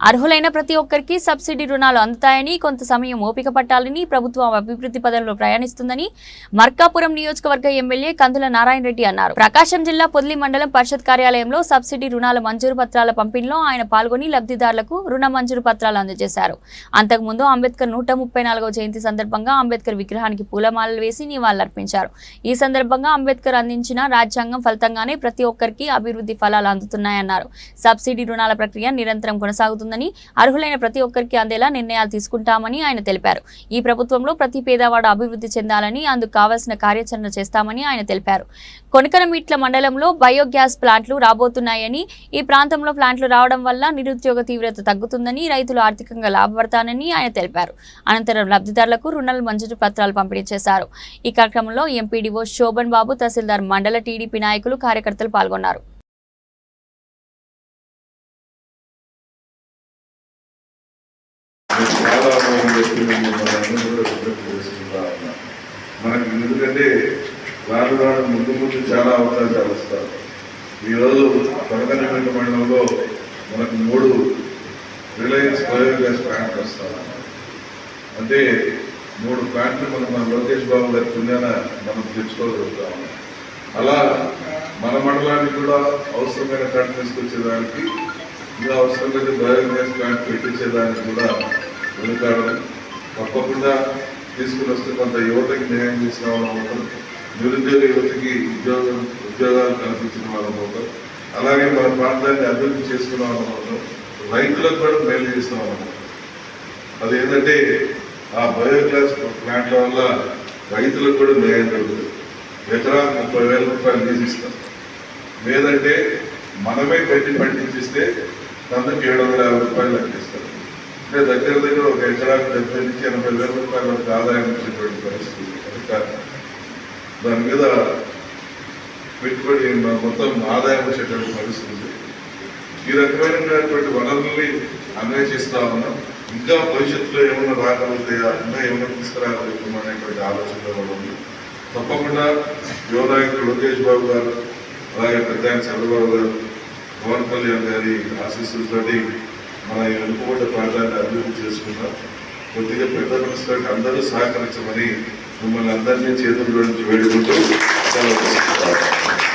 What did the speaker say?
అర్హులైన ప్రతి ఒక్కరికి సబ్సిడీ రుణాలు అందుతాయని కొంత సమయం ఓపిక పట్టాలని ప్రభుత్వం అభివృద్ధి పదంలో ప్రయాణిస్తుందని మర్కాపురం నియోజకవర్గ ఎమ్మెల్యే కందుల నారాయణ రెడ్డి అన్నారు. ప్రకాశం జిల్లా పొదిలి మండలం పరిషత్ కార్యాలయంలో సబ్సిడీ రుణాల మంజూరు పత్రాల పంపిణీలో ఆయన పాల్గొని లబ్ధిదారులకు రుణ మంజూరు పత్రాలు అందజేశారు. అంతకుముందు అంబేద్కర్ నూట ముప్పై జయంతి సందర్భంగా అంబేద్కర్ విగ్రహానికి పూలమాలలు వేసి నివాళులర్పించారు. ఈ సందర్భంగా అంబేద్కర్ అందించిన రాజ్యాంగం ఫలితంగానే ప్రతి ఒక్కరికి అభివృద్ధి ఫలాలు అందుతున్నాయన్నారు. సబ్సిడీ రుణాల ప్రక్రియ నిరంతరం అవుతుందని అర్హులైన ప్రతి ఒక్కరికి అందేలా నిర్ణయాలు తీసుకుంటామని ఆయన తెలిపారు. ఈ ప్రభుత్వంలో ప్రతి పేదవాడు అభివృద్ధి చెందాలని అందుకు కావాల్సిన కార్యాచరణ చేస్తామని ఆయన తెలిపారు. కొనకనమిట్ల మండలంలో బయోగ్యాస్ ప్లాంట్లు రాబోతున్నాయని ఈ ప్రాంతంలో ప్లాంట్లు రావడం వల్ల నిరుద్యోగ తీవ్రత తగ్గుతుందని రైతులు ఆర్థికంగా లాభపడతానని ఆయన తెలిపారు. అనంతరం లబ్ధిదారులకు రుణాలు మంజూరు పత్రాలు పంపిణీ చేశారు. ఈ కార్యక్రమంలో ఎంపీడీఓ శోభన్ బాబు తహసీల్దార్ మండల టీడీపీ నాయకులు కార్యకర్తలు పాల్గొన్నారు. చాలా బాగుంది చెప్పి మనందరం కూడా రిఫ్లెక్ట్ చేసుకుంటా మనకి ఎందుకంటే రాను రాను ముందు ముందు చాలా అవకాశాలు వస్తారు ఈరోజు కొనకనపేట మండలంలో మనకు మూడు రిలయన్స్ బయోగ్యాస్ ప్లాంట్లు వస్తాయి అంటే మూడు ప్లాంట్లు మనం మన లోకేష్ బాబు గారి కిందన మనం తెచ్చుకోగలుగుతాం అలా మన మండలానికి కూడా అవసరమైన ప్లాంట్ తీసుకొచ్చేదానికి ఇంకా అవసరమైతే బయోగ్యాస్ ప్లాంట్ పెట్టించేదానికి కూడా వెనుకాడడం తప్పకుండా తీసుకుని వస్తే కొంత యువతకి న్యాయం చేసిన వాళ్ళం అవుతాం నిరుద్యోగ యువతకి ఉద్యోగం ఉద్యోగాలు కల్పించిన వాళ్ళం అవుతాం అలాగే మన ప్రాంతాన్ని అభివృద్ధి చేసుకున్న వాళ్ళం అవుతాం రైతులకు కూడా మేలు చేసిన వాళ్ళం అది ఏంటంటే ఆ బయోగ్యాస్ ప్లాంట్ల వల్ల రైతులకు కూడా న్యాయం జరుగుతుంది. ఎకరా ముప్పై వేల రూపాయలు తీసిస్తాం లేదంటే మనమే పెట్టి పండించిస్తే వందకి ఏడు వందల యాభై రూపాయలు అందిస్తాం అంటే దగ్గర దగ్గర ఒక ఎకరాకు డెబ్బై నుంచి ఎనభై వేల రూపాయల వరకు ఆదాయం వచ్చేటువంటి పరిస్థితి. కనుక దాని మీద పెట్టుబడి మొత్తం ఆదాయం వచ్చేటువంటి పరిస్థితి ఈ రకమైనటువంటి వనరుల్ని అన్వేషిస్తా ఉన్నాం. ఇంకా భవిష్యత్తులో ఏమైనా రాగలుగుతాయా ఇంకా ఏమైనా తీసుకురాగలుగుతాం అనేటువంటి ఆలోచనలో కూడా ఉంది. తప్పకుండా యువనాయకుడు లోకేష్ బాబు గారు అలాగే పెద్ద ఆయన చంద్రబాబు గారు పవన్ కళ్యాణ్ గారి ఆశీస్సులతోటి మన ఈ వెనుకబడ్డ ప్రాంతాన్ని అభివృద్ధి చేసుకుందాం కొద్దిగా పెద్ద మనసులకు అందరూ సహకరించమని మిమ్మల్ని అందరినీ చేతుల్లో నుంచి వేడుకుంటూ సెలవు